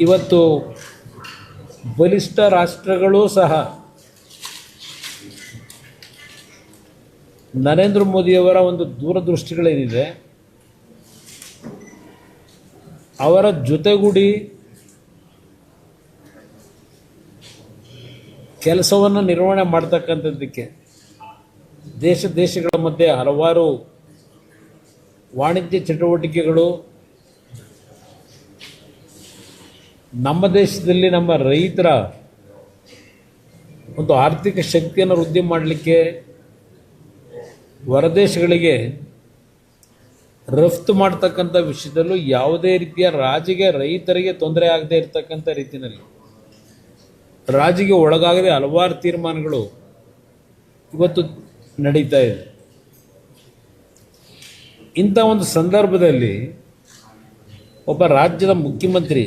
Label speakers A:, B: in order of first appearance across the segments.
A: ಇವತ್ತು ಬಲಿಷ್ಠ ರಾಷ್ಟ್ರಗಳೂ ಸಹ ನರೇಂದ್ರ ಮೋದಿಯವರ ಒಂದು ದೂರದೃಷ್ಟಿಗಳೇನಿದೆ, ಅವರ ಜೊತೆಗೂಡಿ ಕೆಲಸವನ್ನು ನಿರ್ವಹಣೆ ಮಾಡ್ತಕ್ಕಂಥದ್ದಕ್ಕೆ ದೇಶ ದೇಶಗಳ ಮಧ್ಯೆ ಹಲವಾರು ವಾಣಿಜ್ಯ ಚಟುವಟಿಕೆಗಳು ನಮ್ಮ ದೇಶದಲ್ಲಿ ನಮ್ಮ ರೈತರ ಒಂದು ಆರ್ಥಿಕ ಶಕ್ತಿಯನ್ನು ವೃದ್ಧಿ ಮಾಡಲಿಕ್ಕೆ ಹೊರದೇಶಗಳಿಗೆ ರಫ್ತು ಮಾಡ್ತಕ್ಕಂಥ ವಿಷಯದಲ್ಲೂ ಯಾವುದೇ ರೀತಿಯ ರಾಜಿಗೆ ರೈತರಿಗೆ ತೊಂದರೆ ಆಗದೆ ಇರತಕ್ಕಂಥ ರೀತಿಯಲ್ಲಿ, ರಾಜಿಗೆ ಒಳಗಾಗದೆ ಹಲವಾರು ತೀರ್ಮಾನಗಳು ಇವತ್ತು ನಡೀತಾ ಇದೆ. ಇಂಥ ಒಂದು ಸಂದರ್ಭದಲ್ಲಿ ಒಬ್ಬ ರಾಜ್ಯದ ಮುಖ್ಯಮಂತ್ರಿ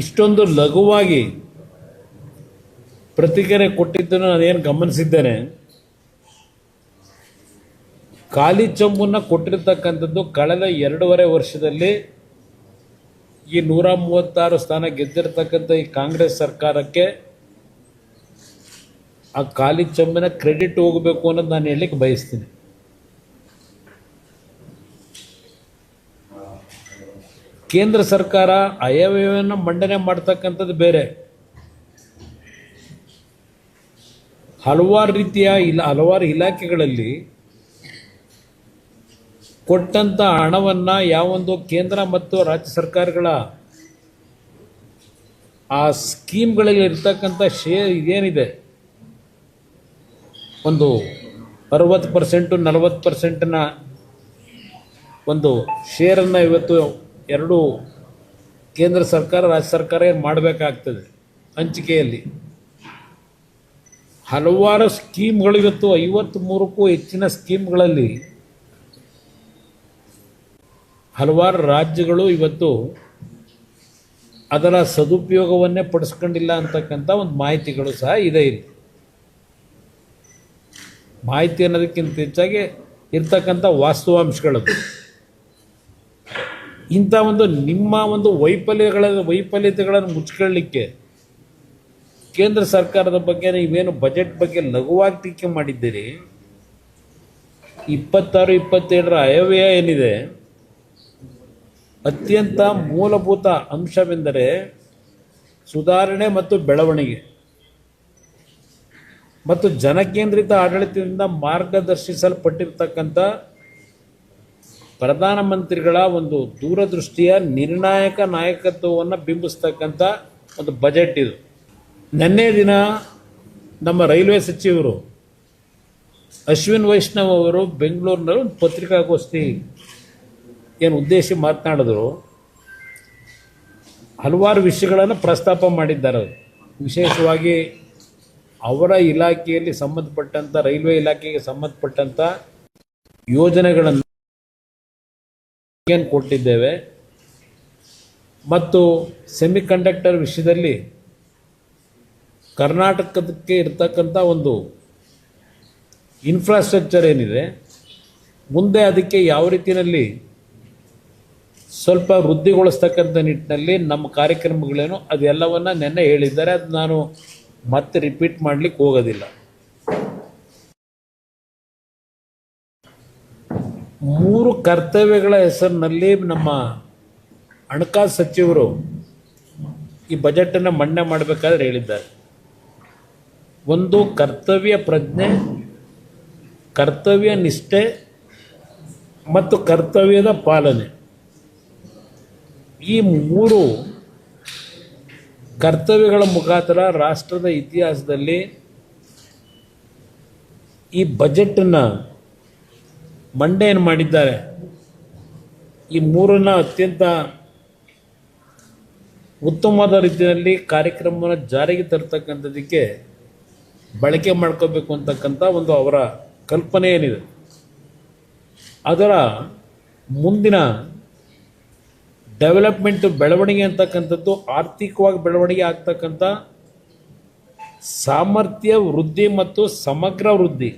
A: ಇಷ್ಟೊಂದು ಲಘುವಾಗಿ ಪ್ರತಿಕ್ರಿಯೆ ಕೊಟ್ಟಿದ್ದನ್ನು ನಾನೇನು ಗಮನಿಸಿದ್ದೇನೆ? ಖಾಲಿ ಚಂಬನ್ನು ಕೊಟ್ಟಿರ್ತಕ್ಕಂಥದ್ದು ಕಳೆದ ಎರಡೂವರೆ ವರ್ಷದಲ್ಲಿ ಈ ನೂರ ಮೂವತ್ತಾರು ಸ್ಥಾನ ಗೆದ್ದಿರ್ತಕ್ಕಂಥ ಈ ಕಾಂಗ್ರೆಸ್ ಸರ್ಕಾರಕ್ಕೆ ಆ ಖಾಲಿ ಚಂಬಿನ ಕ್ರೆಡಿಟ್ ಹೋಗಬೇಕು ಅನ್ನೋದು ನಾನು ಹೇಳಲಿಕ್ಕೆ ಬಯಸ್ತೀನಿ. ಕೇಂದ್ರ ಸರ್ಕಾರ ಆಯವ್ಯಯವನ್ನು ಮಂಡನೆ ಮಾಡ್ತಕ್ಕಂಥದ್ದು ಬೇರೆ. ಹಲವಾರು ರೀತಿಯ ಇಲ್ಲ ಹಲವಾರು ಇಲಾಖೆಗಳಲ್ಲಿ ಕೊಟ್ಟಂಥ ಹಣವನ್ನು ಯಾವೊಂದು ಕೇಂದ್ರ ಮತ್ತು ರಾಜ್ಯ ಸರ್ಕಾರಗಳ ಆ ಸ್ಕೀಮ್ಗಳಲ್ಲಿ ಇರ್ತಕ್ಕಂಥ ಶೇರ್ ಏನಿದೆ ಒಂದು ಅರವತ್ತು ಪರ್ಸೆಂಟು ನಲವತ್ತು ಪರ್ಸೆಂಟನ್ನ ಒಂದು ಶೇರನ್ನು ಇವತ್ತು ಎರಡು ಕೇಂದ್ರ ಸರ್ಕಾರ, ರಾಜ್ಯ ಸರ್ಕಾರ ಏನು ಮಾಡಬೇಕಾಗ್ತದೆ ಹಂಚಿಕೆಯಲ್ಲಿ? ಹಲವಾರು ಸ್ಕೀಮ್ಗಳು ಇವತ್ತು ಐವತ್ತು ಮೂರಕ್ಕೂ ಹೆಚ್ಚಿನ ಸ್ಕೀಮ್ಗಳಲ್ಲಿ ಹಲವಾರು ರಾಜ್ಯಗಳು ಇವತ್ತು ಅದರ ಸದುಪಯೋಗವನ್ನೇ ಪಡಿಸ್ಕೊಂಡಿಲ್ಲ ಅಂತಕ್ಕಂಥ ಒಂದು ಮಾಹಿತಿಗಳು ಸಹ ಇದೆ ಇಲ್ಲಿ. ಮಾಹಿತಿ ಅನ್ನೋದಕ್ಕಿಂತ ಹೆಚ್ಚಾಗಿ ಇರ್ತಕ್ಕಂಥ ವಾಸ್ತವಾಂಶಗಳದು ಇಂಥ ಒಂದು ನಿಮ್ಮ ಒಂದು ವೈಫಲ್ಯಗಳ ವೈಫಲ್ಯತೆಗಳನ್ನು ಮುಚ್ಕೊಳ್ಳಿಕ್ಕೆ ಕೇಂದ್ರ ಸರ್ಕಾರದ ಬಗ್ಗೆ ನೀವೇನು ಬಜೆಟ್ ಬಗ್ಗೆ ಲಘುವಾಗಿ ಟೀಕೆ ಮಾಡಿದ್ದೀರಿ? ಇಪ್ಪತ್ತಾರು, ಇಪ್ಪತ್ತೇಳರ ಅಯವ್ಯಯ ಏನಿದೆ? ಅತ್ಯಂತ ಮೂಲಭೂತ ಅಂಶವೆಂದರೆ ಸುಧಾರಣೆ ಮತ್ತು ಬೆಳವಣಿಗೆ ಮತ್ತು ಜನಕೇಂದ್ರಿತ ಆಡಳಿತದಿಂದ ಮಾರ್ಗದರ್ಶಿಸಲ್ಪಟ್ಟಿರ್ತಕ್ಕಂಥ ಪ್ರಧಾನಮಂತ್ರಿಗಳ ಒಂದು ದೂರದೃಷ್ಟಿಯ ನಿರ್ಣಾಯಕ ನಾಯಕತ್ವವನ್ನು ಬಿಂಬಿಸ್ತಕ್ಕಂಥ ಒಂದು ಬಜೆಟ್ ಇದು. ನಿನ್ನೆ ದಿನ ನಮ್ಮ ರೈಲ್ವೆ ಸಚಿವರು ಅಶ್ವಿನ್ ವೈಷ್ಣವ್ ಅವರು ಬೆಂಗಳೂರಿನಲ್ಲಿ ಒಂದು ಪತ್ರಿಕಾಗೋಷ್ಠಿ ಏನು ಉದ್ದೇಶಿ ಮಾತನಾಡಿದ್ರು. ಹಲವಾರು ವಿಷಯಗಳನ್ನು ಪ್ರಸ್ತಾಪ ಮಾಡಿದ್ದಾರೆ ವಿಶೇಷವಾಗಿ ಅವರ ಇಲಾಖೆಯಲ್ಲಿ ಸಂಬಂಧಪಟ್ಟಂಥ ರೈಲ್ವೆ ಇಲಾಖೆಗೆ ಸಂಬಂಧಪಟ್ಟಂಥ ಯೋಜನೆಗಳನ್ನು ಏನು ಕೊಟ್ಟಿದ್ದೇವೆ. ಮತ್ತು ಸೆಮಿಕಂಡಕ್ಟರ್ ವಿಷಯದಲ್ಲಿ ಕರ್ನಾಟಕಕ್ಕೆ ಇರ್ತಕ್ಕಂಥ ಒಂದು ಇನ್ಫ್ರಾಸ್ಟ್ರಕ್ಚರ್ ಏನಿದೆ, ಮುಂದೆ ಅದಕ್ಕೆ ಯಾವ ರೀತಿಯಲ್ಲಿ ಸ್ವಲ್ಪ ವೃದ್ಧಿಗೊಳಿಸ್ತಕ್ಕಂಥ ನಿಟ್ಟಿನಲ್ಲಿ ನಮ್ಮ ಕಾರ್ಯಕ್ರಮಗಳೇನು ಅದೆಲ್ಲವನ್ನು ನೆನ್ನೆ ಹೇಳಿದ್ದಾರೆ. ಅದು ನಾನು ಮತ್ತೆ ರಿಪೀಟ್ ಮಾಡಲಿಕ್ಕೆ ಹೋಗೋದಿಲ್ಲ. ಮೂರು ಕರ್ತವ್ಯಗಳ ಹೆಸರಿನಲ್ಲಿ ನಮ್ಮ ಹಣಕಾಸು ಸಚಿವರು ಈ ಬಜೆಟನ್ನು ಮಂಡನೆ ಮಾಡಬೇಕಾದ್ರೆ ಹೇಳಿದ್ದಾರೆ. ಒಂದು, ಕರ್ತವ್ಯ ಪ್ರಜ್ಞೆ, ಕರ್ತವ್ಯ ನಿಷ್ಠೆ ಮತ್ತು ಕರ್ತವ್ಯದ ಪಾಲನೆ. ಈ ಮೂರು ಕರ್ತವ್ಯಗಳ ಮುಖಾಂತರ ರಾಷ್ಟ್ರದ ಇತಿಹಾಸದಲ್ಲಿ ಈ ಬಜೆಟನ್ನು ಮಂಡನೆ ಮಾಡಿದ್ದಾರೆ? ಈ ಮೂರನ್ನ ಅತ್ಯಂತ ಉತ್ತಮವಾದ ರೀತಿಯಲ್ಲಿ ಕಾರ್ಯಕ್ರಮವನ್ನು ಜಾರಿಗೆ ತರ್ತಕ್ಕಂಥದ್ದಕ್ಕೆ ಬಳಕೆ ಮಾಡ್ಕೋಬೇಕು ಅಂತಕ್ಕಂಥ ಒಂದು ಅವರ ಕಲ್ಪನೆ ಏನಿದೆ. ಅದರ ಮುಂದಿನ ಡೆವಲಪ್ಮೆಂಟ್ ಬೆಳವಣಿಗೆ ಅಂತಕ್ಕಂಥದ್ದು, ಆರ್ಥಿಕವಾಗಿ ಬೆಳವಣಿಗೆ ಆಗ್ತಕ್ಕಂಥ ಸಾಮರ್ಥ್ಯ ವೃದ್ಧಿ ಮತ್ತು ಸಮಗ್ರ ವೃದ್ಧಿ.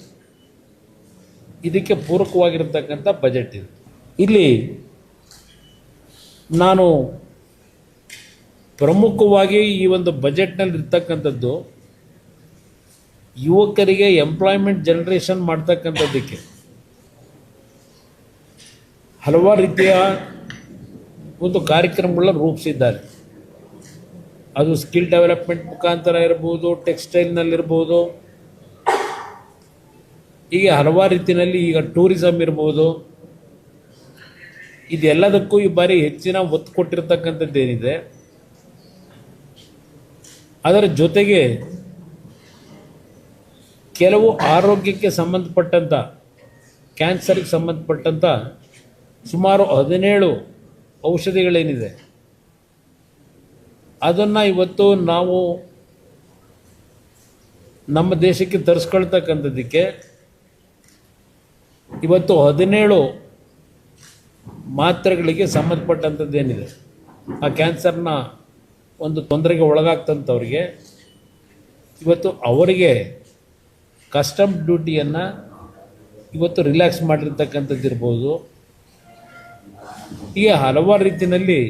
A: ಇದಕ್ಕೆ ಪೂರಕವಾಗಿರತಕ್ಕಂಥ ಬಜೆಟ್ ಇದು. ಇಲ್ಲಿ ನಾನು ಪ್ರಮುಖವಾಗಿ ಈ ಒಂದು ಬಜೆಟ್ನಲ್ಲಿ ಇರ್ತಕ್ಕಂಥದ್ದು ಯುವಕರಿಗೆ ಎಂಪ್ಲಾಯ್ಮೆಂಟ್ ಜನರೇಷನ್ ಮಾಡ್ತಕ್ಕಂಥದ್ದಕ್ಕೆ. ಹಲವಾರು ರೀತಿಯ ಒಂದು ಕಾರ್ಯಕ್ರಮಗಳನ್ನ ರೂಪಿಸಿದ್ದಾರೆ. ಅದು ಸ್ಕಿಲ್ ಡೆವಲಪ್ಮೆಂಟ್ ಮುಖಾಂತರ ಇರ್ಬೋದು ಟೆಕ್ಸ್ಟೈಲ್ನಲ್ಲಿರ್ಬೋದು ಹೀಗೆ ಹಲವಾರು ರೀತಿಯಲ್ಲಿ ಈಗ ಟೂರಿಸಮ್ ಇರ್ಬೋದು. ಇದೆಲ್ಲದಕ್ಕೂ ಈ ಬಾರಿ ಹೆಚ್ಚಿನ ಒತ್ತು ಕೊಟ್ಟಿರ್ತಕ್ಕಂಥದ್ದೇನಿದೆ ಅದರ ಜೊತೆಗೆ ಕೆಲವು ಆರೋಗ್ಯಕ್ಕೆ ಸಂಬಂಧಪಟ್ಟಂಥ ಕ್ಯಾನ್ಸರ್ಗೆ ಸಂಬಂಧಪಟ್ಟಂಥ ಸುಮಾರು ಹದಿನೇಳು ಔಷಧಿಗಳೇನಿದೆ. ಅದನ್ನು ಇವತ್ತು ನಾವು ನಮ್ಮ ದೇಶಕ್ಕೆ ತರಿಸ್ಕೊಳ್ತಕ್ಕಂಥದ್ದಕ್ಕೆ ಇವತ್ತು ಹದಿನೇಳು ಮಾತ್ರೆಗಳಿಗೆ ಸಂಬಂಧಪಟ್ಟಂಥದ್ದೇನಿದೆ? ಆ ಕ್ಯಾನ್ಸರ್ನ ಒಂದು ತೊಂದರೆಗೆ ಒಳಗಾಗ್ತಂಥವ್ರಿಗೆ ಇವತ್ತು ಅವರಿಗೆ ಕಸ್ಟಮ್ ಡ್ಯೂಟಿಯನ್ನು ಇವತ್ತು ರಿಲ್ಯಾಕ್ಸ್ ಮಾಡಿರ್ತಕ್ಕಂಥದ್ದು ಇರ್ಬೋದು ಹೀಗೆ ಹಲವಾರು ರೀತಿಯಲ್ಲಿ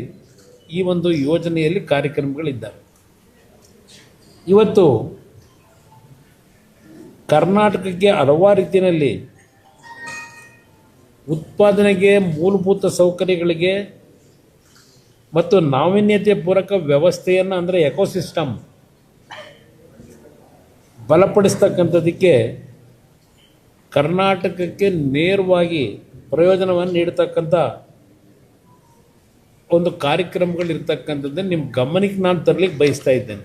A: ಈ ಒಂದು ಯೋಜನೆಯಲ್ಲಿ ಕಾರ್ಯಕ್ರಮಗಳಿದ್ದಾವೆ. ಇವತ್ತು ಕರ್ನಾಟಕಕ್ಕೆ ಹಲವಾರು ರೀತಿಯಲ್ಲಿ ಉತ್ಪಾದನೆಗೆ ಮೂಲಭೂತ ಸೌಕರ್ಯಗಳಿಗೆ ಮತ್ತು ನಾವೀನ್ಯತೆ ಪೂರಕ ವ್ಯವಸ್ಥೆಯನ್ನು ಅಂದರೆ ಎಕೋಸಿಸ್ಟಮ್ ಬಲಪಡಿಸ್ತಕ್ಕಂಥದ್ದಕ್ಕೆ ಕರ್ನಾಟಕಕ್ಕೆ ನೇರವಾಗಿ ಪ್ರಯೋಜನವನ್ನು ನೀಡತಕ್ಕಂಥ ಒಂದು ಕಾರ್ಯಕ್ರಮಗಳಿರ್ತಕ್ಕಂಥದ್ದನ್ನು ನಿಮ್ಮ ಗಮನಕ್ಕೆ ನಾನು ತರಲಿಕ್ಕೆ ಬಯಸ್ತಾ ಇದ್ದೇನೆ.